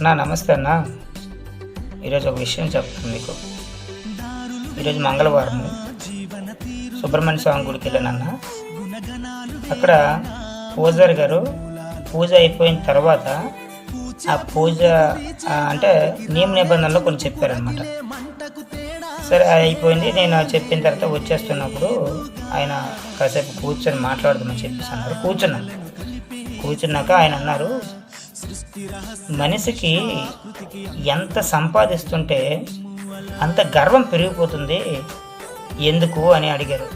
అన్నా నమస్తే అన్న. ఈరోజు ఒక విషయం చెప్తాను మీకు. ఈరోజు మంగళవారం సుబ్రహ్మణ్య స్వామి గుడికి వెళ్ళానన్న. అక్కడ పూజారి గారు పూజ అయిపోయిన తర్వాత ఆ పూజ అంటే నియమ నిబంధనలు కొన్ని చెప్పారనమాట సరే అది అయిపోయింది. నేను చెప్పిన తర్వాత వచ్చేస్తున్నప్పుడు ఆయన కాసేపు కూర్చొని మాట్లాడదామని చెప్పేసి అన్నారు. కూర్చున్నాను. కూర్చున్నాక ఆయన అన్నారు మనిషికి ఎంత సంపాదిస్తుంటే అంత గర్వం పెరిగిపోతుంది. ఎందుకు అని అడిగారు.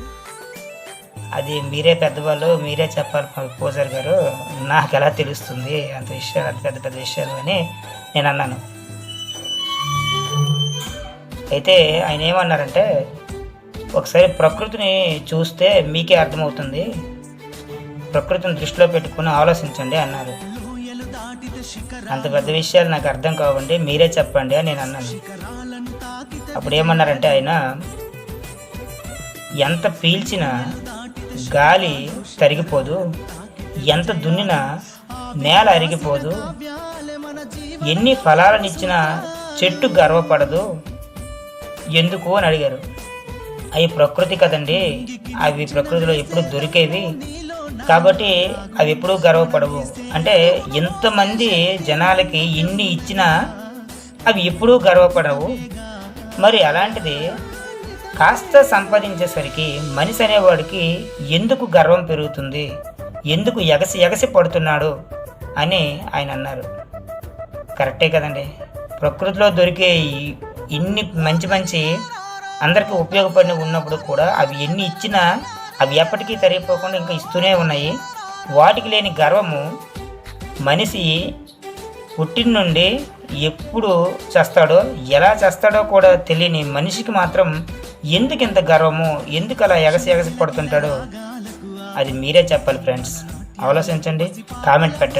అది మీరే పెద్దవాళ్ళు మీరే చెప్పాలి పూజారి గారు నాకు ఎలా తెలుస్తుంది అంత విషయాలు అంత పెద్ద పెద్ద విషయాలు అని నేను అన్నాను. అయితే ఆయన ఏమన్నారంటే ఒకసారి ప్రకృతిని చూస్తే మీకే అర్థమవుతుంది. ప్రకృతిని దృష్టిలో పెట్టుకుని ఆలోచించండి అన్నారు. అంత పెద్ద విషయాలు నాకు అర్థం కావండి మీరే చెప్పండి అని నేను అన్నాను. అప్పుడు ఏమన్నారంటే ఆయన ఎంత పీల్చినా గాలి తరిగిపోదు ఎంత దున్నినా నేల అరిగిపోదు ఎన్ని ఫలాలనిచ్చినా చెట్టు గర్వపడదు ఎందుకు అని అడిగారు. అవి ప్రకృతి కదండి అవి ప్రకృతిలో ఎప్పుడు దొరికేవి కాబట్టి అవి ఎప్పుడూ గర్వపడవు. అంటే ఎంతమంది జనాలకి ఇన్ని ఇచ్చినా అవి ఎప్పుడూ గర్వపడవు. మరి అలాంటిది కాస్త సంపాదించేసరికి మనిషి అనేవాడికి ఎందుకు గర్వం పెరుగుతుంది? ఎందుకు ఎగసి ఎగసి పడుతున్నాడు? అని ఆయన అన్నారు. కరెక్టే కదండి. ప్రకృతిలో దొరికే ఇన్ని మంచి మంచి అందరికీ ఉపయోగపడిన ఉన్నప్పుడు కూడా అవి ఎన్ని ఇచ్చినా అవి ఎప్పటికీ తరిగిపోకుండా ఇంకా ఇస్తూనే ఉన్నాయి. వాటికి లేని గర్వము మనిషి పుట్టిన నుండి ఎప్పుడు చేస్తాడో ఎలా చేస్తాడో కూడా తెలియని మనిషికి మాత్రం ఎందుకు ఇంత గర్వము ఎందుకు అలా ఎగసి ఎగసి పడుతుంటాడో అది మీరే చెప్పాలి ఫ్రెండ్స్. ఆలోచించండి కామెంట్ పెట్టండి.